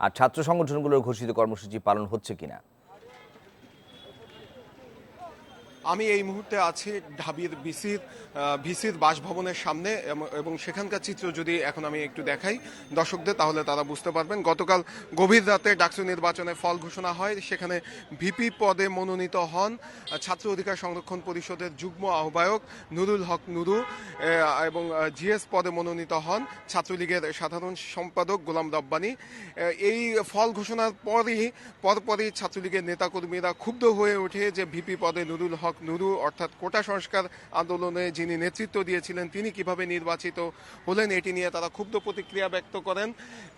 আর ছাত্র সংগঠনগুলোর ঘোষিত কর্মসূচি পালন হচ্ছে কিনা? আমি এই মুহূর্তে আছি ঢাবির বিসির ভিসির বাসভবনের সামনে এবং সেখানকার চিত্র যদি এখন আমি একটু দেখাই দর্শকদের, তাহলে তারা বুঝতে পারবেন। গতকাল গভীর রাতে ডাকসু নির্বাচনে ফল ঘোষণা হয়, সেখানে ভিপি পদে মনোনীত হন ছাত্র অধিকার সংরক্ষণ পরিষদের যুগ্ম আহ্বায়ক নুরুল হক নুরু এবং জিএস পদে মনোনীত হন ছাত্রলীগের সাধারণ সম্পাদক গোলাম রব্বানি। এই ফল ঘোষণার পরই, পরপরই ছাত্রলীগের নেতাকর্মীরা ক্ষুব্ধ হয়ে ওঠে যে ভিপি পদে নুরুল হক নুরু, অর্থাৎ কোটা সংস্কার আন্দোলনে যিনি নেতৃত্ব দিয়েছিলেন, তিনি কীভাবে নির্বাচিত হলেন এটি নিয়ে তারা ক্ষুব্ধ প্রতিক্রিয়া ব্যক্ত করেন।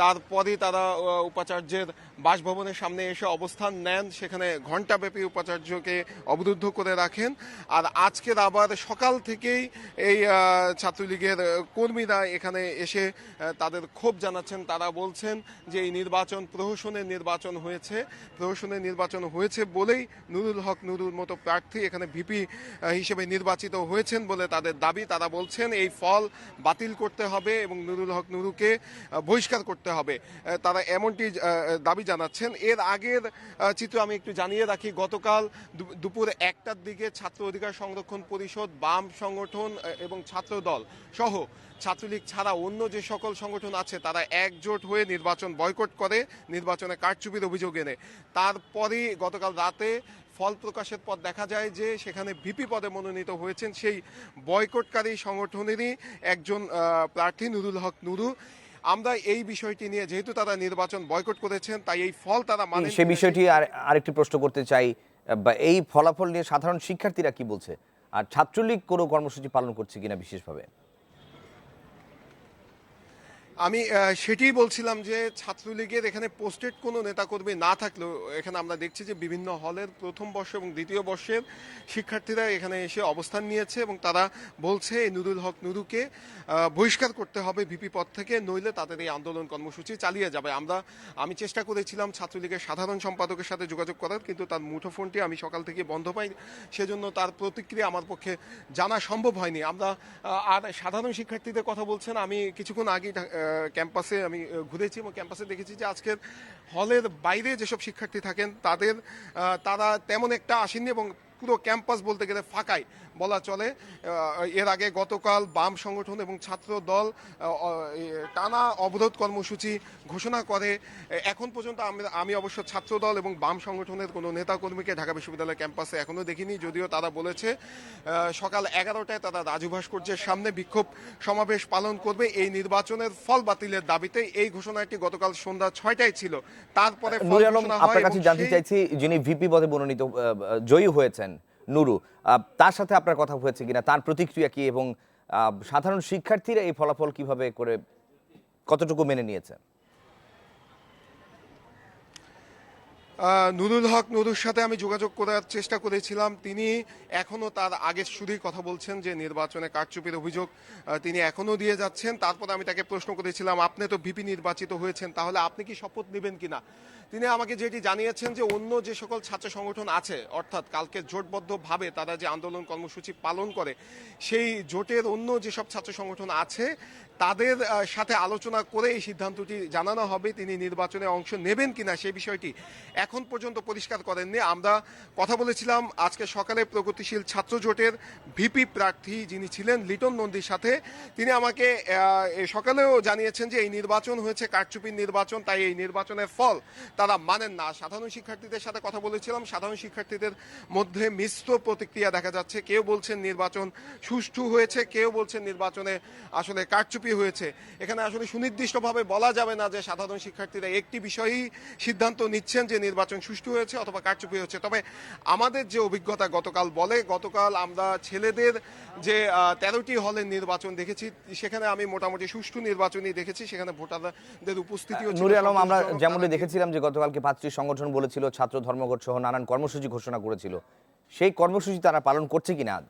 তারপরে তারা উপাচার্যের বাসভবনের সামনে এসে অবস্থান নেন। সেখানে ঘণ্টাব্যাপী উপাচার্যকে অবরুদ্ধ করে রাখেন। আর আজকের আবার সকাল থেকেই এই ছাত্রলীগের কর্মীরা এখানে এসে তাদের ক্ষোভ জানাচ্ছেন। তারা বলছেন যে এই নির্বাচন প্রহসনের নির্বাচন হয়েছে। প্রহসনের নির্বাচন হয়েছে বলেই নুরুল হক নুরুর মতো প্রার্থী এখানে ভিপি হিসেবে নির্বাচিত হয়েছেন বলে তাদের দাবি। তারা বলছেন, এই ফল বাতিল করতে হবে এবং নুরুল হক নুরুকে বহিষ্কার করতে হবে। তারা এমনটি দাবি জানাচ্ছেন। এর আগের চিত্র আমি একটু জানিয়ে রাখি। গতকাল দুপুর একটার দিকে ছাত্র অধিকার সংরক্ষণ পরিষদ, বাম সংগঠন এবং ছাত্র দল সহ ছাত্রলীগ ছাড়া অন্য যে সকল সংগঠন আছে, তারা একজোট হয়ে নির্বাচন বয়কট করে, নির্বাচনে কারচুপির অভিযোগ এনে। তারপরেই গতকাল রাতে ফল প্রকাশের পর দেখা যায় যে সেখানে ভিপি পদে মনোনীত হয়েছেন সেই বয়কটকারী সংগঠনেরই একজন প্রার্থী নুরুল হক নুরু। আমরা এই বিষয়টি নিয়ে যেহেতু তারা নির্বাচন বয়কট করেছেন তাই এই ফল তারা মানে সেই বিষয়টি আর আরেকটি প্রশ্ন করতে চাই। বা এই ফলাফল নিয়ে সাধারণ শিক্ষার্থীরা কি বলছে? আর ছাত্রলীগ কোনো কর্মসূচি পালন করছে কিনা বিশেষভাবে? আমি সেটিই বলছিলাম যে ছাত্রলীগের এখানে পোস্টেড কোনো নেতাকর্মী না থাকলেও এখানে আমরা দেখছি যে বিভিন্ন হলের প্রথম বর্ষ এবং দ্বিতীয় বর্ষের শিক্ষার্থীরা এখানে এসে অবস্থান নিয়েছে এবং তারা বলছে এই নুরুল হক নুরুকে বহিষ্কার করতে হবে ভিপি পদ থেকে, নইলে তাদের এই আন্দোলন কর্মসূচি চালিয়ে যাবে। আমরা, আমি চেষ্টা করেছিলাম ছাত্রলীগের সাধারণ সম্পাদকের সাথে যোগাযোগ করার, কিন্তু তার মুঠোফোনটি আমি সকাল থেকে বন্ধ পাই, সেজন্য তার প্রতিক্রিয়া আমার পক্ষে জানা সম্ভব হয়নি। আমরা আর সাধারণ শিক্ষার্থীদের কথা বলছেন, আমি কিছুক্ষণ আগে ক্যাম্পাসে আমি ঘুরেছি এবং ক্যাম্পাসে দেখেছি যে আজকের হলের বাইরে যেসব শিক্ষার্থী থাকেন, তাদের তারা তেমন একটা আসেননি এবং পুরো ক্যাম্পাস বলতে গেলে ফাঁকাই। বলা চলে। এর আগে গতকাল বাম সংগঠন এবং ছাত্র দল টানা অবরোধ কর্মসূচি ঘোষণা করে। এখন পর্যন্ত আমি- অবশ্য ছাত্র দল এবং বাম সংগঠনের কোনো নেতাকর্মীকে ঢাকা বিশ্ববিদ্যালয় ক্যাম্পাসে এখনও দেখিনি যদিও তারা বলেছে সকাল এগারোটায় তারা রাজু ভাস্কর্যের সামনে বিক্ষোভ সমাবেশ পালন করবে। এই নির্বাচনের ফল বাতিলের দাবিতে এই ঘোষণাটি গতকাল সন্ধ্যা ছয়টায় ছিল। তারপরে আপনার কাছে জানতে চাইছি যিনি ভিপি পদে মনোনীত জয়ী হয়েছেন নুরু তার সাথে আপনার কথা হয়েছে কিনা, তার প্রতিক্রিয়া কি এবং সাধারণ শিক্ষার্থীরা এই ফলাফল কীভাবে করে কতটুকু মেনে নিয়েছে? নুরুল হক নুরুর সাথে আমি যোগাযোগ করার চেষ্টা করেছিলাম। তিনি এখনও তার আগের শুরুই কথা বলছেন যে নির্বাচনে কারচুপির অভিযোগ তিনি এখনও দিয়ে যাচ্ছেন। তারপর আমি তাকে প্রশ্ন করেছিলাম, আপনি তো ভিপি নির্বাচিত হয়েছেন, তাহলে আপনি কি শপথ নেবেন কিনা? তিনি আমাকে যেটি জানিয়েছেন যে অন্য যে সকল ছাত্র সংগঠন আছে, অর্থাৎ কালকে জোটবদ্ধভাবে তারা যে আন্দোলন কর্মসূচি পালন করে, সেই জোটের অন্য যেসব ছাত্র সংগঠন আছে, তাদের সাথে আলোচনা করে এই সিদ্ধান্তটি জানানো হবে তিনি নির্বাচনে অংশ নেবেন কিনা সেই বিষয়টি। এখন পর্যন্ত পরিষ্কার করেননি। আমরা কথা বলেছিলাম আজকে সকালে প্রগতিশীল ছাত্র জোটের ভিপি প্রার্থী যিনি ছিলেন লিটন নন্দীর সাথে। তিনি আমাকে সকালেও জানিয়েছেন যে এই নির্বাচন হয়েছে কারচুপির নির্বাচন, তাই এই নির্বাচনের ফল তারা মানেন না। সাধারণ শিক্ষার্থীদের সাথে কথা বলেছিলাম। সাধারণ শিক্ষার্থীদের মধ্যে মিশ্র প্রতিক্রিয়া দেখা যাচ্ছে। কেউ বলছেন নির্বাচন সুষ্ঠু হয়েছে, কেউ বলছেন নির্বাচনে আসলে কারচুপি হয়েছে। এখানে আসলে সুনির্দিষ্টভাবে বলা যাবে না যে সাধারণ শিক্ষার্থীরা একটি বিষয়েই সিদ্ধান্ত নিচ্ছেন যে নির্বাচন সুষ্ঠু হয়েছে অথবা কারচুপি হয়েছে তবে আমাদের যে অভিজ্ঞতা গতকাল বলে গতকাল আমরা ছেলেদের যে তেরোটি হলের নির্বাচন দেখেছি সেখানে আমি মোটামুটি সুষ্ঠু নির্বাচনই দেখেছি। সেখানে ভোটারদের উপস্থিতি নুরি আলম আমরা। যেমনটি দেখেছিলাম যে গতকালকে পাঁচটি সংগঠন বলেছিল ছাত্র ধর্মঘট সহ নানান কর্মসূচি ঘোষণা করেছিল। সেই কর্মসূচি তারা পালন করছে কিনা আজ?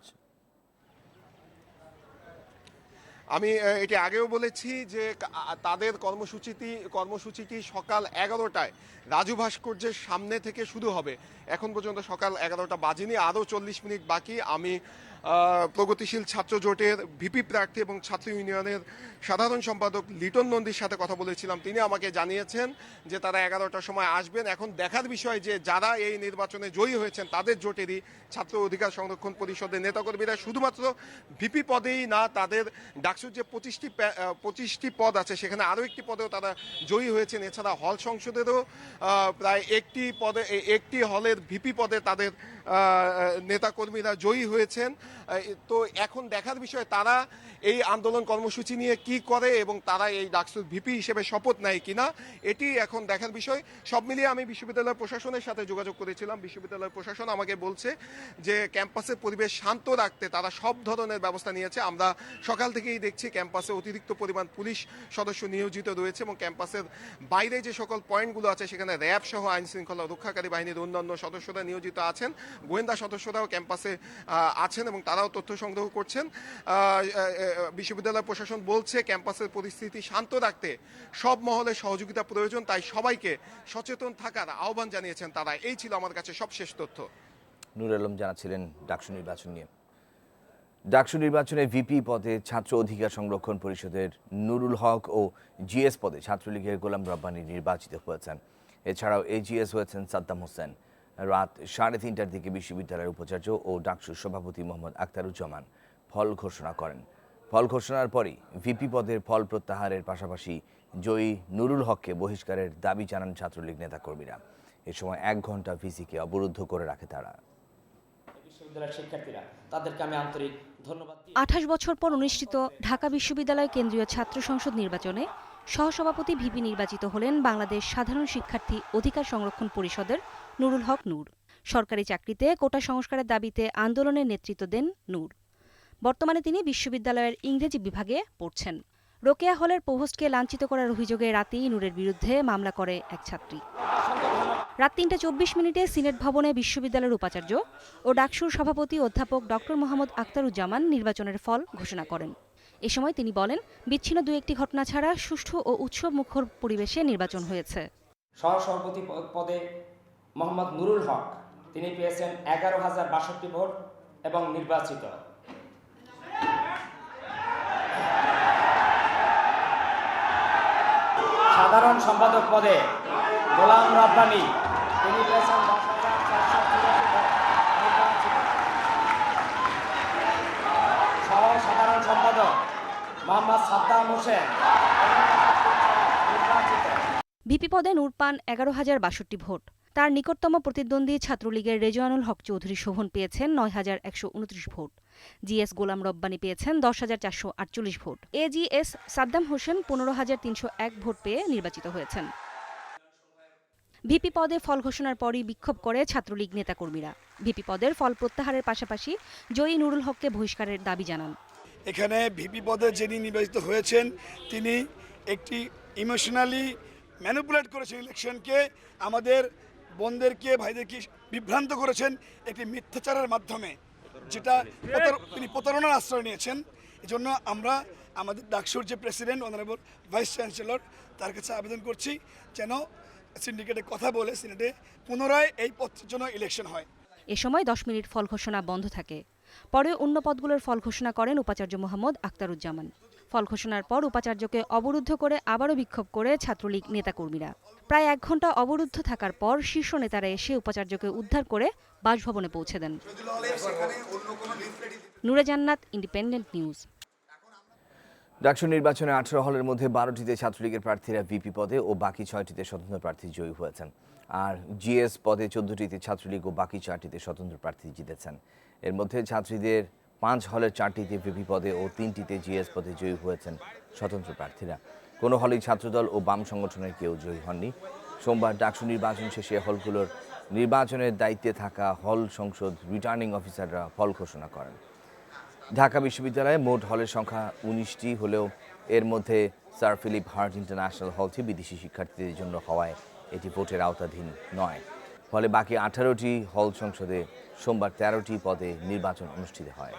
আমি এটি আগেও বলেছি যে তাদের কর্মসূচিটি কর্মসূচিটি সকাল এগারোটায় রাজু ভাস্কর্যের সামনে থেকে শুরু হবে। এখন পর্যন্ত সকাল এগারোটা বাজেনি, আরও চল্লিশ মিনিট বাকি। আমি প্রগতিশীল ছাত্র জোটের ভিপি প্রার্থী এবং ছাত্র ইউনিয়নের সাধারণ সম্পাদক লিটন নন্দীর সাথে কথা বলেছিলাম। তিনি আমাকে জানিয়েছেন যে তারা এগারোটার সময় আসবেন। এখন দেখার বিষয় যে যারা এই নির্বাচনে জয়ী হয়েছেন, তাদের জোটেরই ছাত্র অধিকার সংরক্ষণ পরিষদের নেতাকর্মীরা শুধুমাত্র ভিপি পদেই না, তাদের ডাকসুর যে পঁচিশটি পঁচিশটি পদ আছে, সেখানে আরও একটি পদেও তারা জয়ী হয়েছেন। এছাড়া হল সংসদেরও প্রায় একটি পদে একটি হলের ভিপি পদে তাদের নেতাকর্মীরা জয়ী হয়েছেন। তো এখন দেখার বিষয়, তারা এই আন্দোলন কর্মসূচি নিয়ে কি করে এবং তারা এই ডাকসুর ভিপি হিসেবে শপথ নেয় কিনা, এটি এখন দেখার বিষয়। সব মিলিয়ে আমি বিশ্ববিদ্যালয় প্রশাসনের সাথে যোগাযোগ করেছিলাম। বিশ্ববিদ্যালয় প্রশাসন আমাকে বলছে যে ক্যাম্পাসের পরিবেশ শান্ত রাখতে তারা সব ধরনের ব্যবস্থা নিয়েছে। আমরা সকাল থেকেই দেখছি ক্যাম্পাসে অতিরিক্ত পরিমাণ পুলিশ সদস্য নিয়োজিত রয়েছে এবং ক্যাম্পাসের বাইরে যে সকল পয়েন্টগুলো আছে, সেখানে র্যাব সহ আইন শৃঙ্খলা রক্ষাকারী বাহিনীর অন্যান্য সদস্যরা নিয়োজিত আছেন। গোয়েন্দা সদস্যরাও ক্যাম্পাসে আছেন এবং তারাও তথ্য সংগ্রহ করছেন। বিশ্ববিদ্যালয় প্রশাসন বলছে, ক্যাম্পাসের পরিস্থিতি শান্ত রাখতে সব মহলের সহযোগিতা প্রয়োজন, তাই সবাইকে সচেতন থাকার আহ্বান জানিয়েছেন তারা। এই ছিল আমার কাছে সবশেষ তথ্য। নুর আলম জানাচ্ছিলেন ডাকসু নির্বাচন নিয়ে। ডাকসু নির্বাচনে ভিপি পদে ছাত্র অধিকার সংরক্ষণ পরিষদের নুরুল হক ও জিএস পদে ছাত্রলীগের গোলাম রব্বানি নির্বাচিত হয়েছেন। এছাড়াও এজিএস হয়েছেন সাদ্দাম হোসেন। রাত সাড়ে তিনটার দিকে বিশ্ববিদ্যালয়ের উপাচার্য ও ডাকসুর সভাপতি মোহাম্মদ আখতারুজ্জামান ফল ঘোষণা করেন। ফল ঘোষণার পরই ভিপি পদের ফল প্রত্যাহারের পাশাপাশি জয়ী নুরুল হককে বহিষ্কারের দাবি জানান ছাত্রলীগ নেতাকর্মীরা। এ সময় এক ঘণ্টা ভিসিকে অবরুদ্ধ করে রাখে তারা। বিশ্ববিদ্যালয়ের শিক্ষার্থীরা তাদেরকে আমি আন্তরিক ধন্যবাদ আঠাশ বছর পর অনুষ্ঠিত ঢাকা বিশ্ববিদ্যালয় কেন্দ্রীয় ছাত্র সংসদ নির্বাচনে সহসভাপতি ভিপি নির্বাচিত হলেন বাংলাদেশ সাধারণ শিক্ষার্থী অধিকার সংরক্ষণ পরিষদের নুরুল হক নূর। সরকারি চাকরিতে কোটা সংস্কারের দাবিতে আন্দোলনের নেতৃত্ব দেন নূর। বর্তমানে তিনি বিশ্ববিদ্যালয়ের ইংরেজি বিভাগে পড়ছেন। রোকেয়া হলের পোস্টকে লাঞ্ছিত করার অভিযোগে রাতেই নূরের বিরুদ্ধে মামলা করে এক ছাত্রী। রাত তিনটা চব্বিশ মিনিটে সিনেট ভবনে বিশ্ববিদ্যালয়ের উপাচার্য ও ডাকসুর সভাপতি অধ্যাপক ডক্টর মোহাম্মদ আখতারুজ্জামান নির্বাচনের ফল ঘোষণা করেন। এ সময় তিনি বলেন, বিচ্ছিন্ন দু একটি ঘটনা ছাড়া সুষ্ঠু ও উৎসব মুখর পরিবেশে নির্বাচন হয়েছে। সহসভাপতি পদে মোহাম্মদ নুরুল হক। তিনি পেয়েছেন এগারো হাজার বাষট্টি ভোট এবং নির্বাচিত। সাধারণ সম্পাদক পদে গোলাম রব্বানি। তিনি পেয়েছেন সাধারণ সম্পাদক মোহাম্মদ সাদ্দাম হোসেন। ভিপি পদে নূর পান এগারো হাজার বাষট্টি ভোট। তার নিকটতম প্রতিদ্বন্দ্বী ছাত্রলীগের রেজওয়ানুল হক চৌধুরী শোভন পেয়েছেন নয় হাজার একশো উনত্রিশ ভোট। জিএস গোলাম রব্বানি পেয়েছেন দশ হাজার চারশো আটচল্লিশ ভোট। এজিএস সাদ্দাম হোসেন পনেরো হাজার তিনশো এক ভোট পেয়ে নির্বাচিত হয়েছেন। ভিপি পদে ফল ঘোষণার পরই বিক্ষোভ করে ছাত্রলীগ নেতাকর্মীরা। ভিপি পদের ফল প্রত্যাহারের পাশাপাশি জয়ী নুরুল হককে বহিষ্কারের দাবি জানান। এখানে ভিপি পদে যিনি নির্বাচিত হয়েছেন, তিনি একটি ইমোশনালি ম্যানিপুলেট করেছেন ইলেকশনকে। আমাদের বোনদেরকে ভাইদেরকে বিভ্রান্ত করেছেন একটি মিথ্যাচারের মাধ্যমে, যেটা তিনি প্রতারণার আশ্রয় নিয়েছেন। এজন্য আমরা আমাদের ডাকসুর যে প্রেসিডেন্ট, অনারেবল ভাইস চ্যান্সেলর, তার কাছে আবেদন করছি যেন সিন্ডিকেটে কথা বলে সিনেটে পুনরায় এই পত্রের জন্য ইলেকশন হয়। এ সময় দশ মিনিট ফল ঘোষণা বন্ধ থাকে। পরে অন্য পদগুলোর ফল ঘোষণা করেন উপাচার্য মোহাম্মদ আখতারুজ্জামান। ফল ঘোষণার পর উপাচার্যকে অবরুদ্ধ করে আবারও বিক্ষোভ করে ছাত্রলীগ নেতাকর্মীরা। প্রায় এক ঘণ্টা অবরুদ্ধ থাকার পর শীর্ষ নেতারা এসে উপাচার্যকে উদ্ধার করে বাসভবনে পৌঁছে দেন। নুরে জান্নাত, ইন্ডিপেন্ডেন্ট নিউজ। ডাকসু নির্বাচনে আঠারো হলের মধ্যে বারোটিতে ছাত্রলীগের প্রার্থীরা ভিপি পদে ও বাকি ছয়টিতে স্বতন্ত্র প্রার্থী জয়ী হয়েছেন। আর জিএস পদে চোদ্দটিতে ছাত্রলীগ ও বাকি চারটিতে স্বতন্ত্র প্রার্থী জিতেছেন। এর মধ্যে ছাত্রীদের পাঁচ হলের চারটিতে ভিপি পদে ও তিনটিতে জিএস পদে জয়ী হয়েছেন স্বতন্ত্র প্রার্থীরা। কোনো হলেই ছাত্রদল ও বাম সংগঠনের কেউ জয়ী হননি। সোমবার ডাকসু নির্বাচন শেষে হলগুলোর নির্বাচনের দায়িত্বে থাকা হল সংসদ রিটার্নিং অফিসাররা ফল ঘোষণা করেন। ঢাকা বিশ্ববিদ্যালয়ে মোট হলের সংখ্যা উনিশটি হলেও এর মধ্যে স্যার ফিলিপ হার্ট ইন্টারন্যাশনাল হলটি বিদেশি শিক্ষার্থীদের জন্য হওয়ায় এটি ভোটের আওতাধীন নয়। ফলে বাকি আঠারোটি হল সংসদে সোমবার তেরোটি পদে নির্বাচন অনুষ্ঠিত হয়।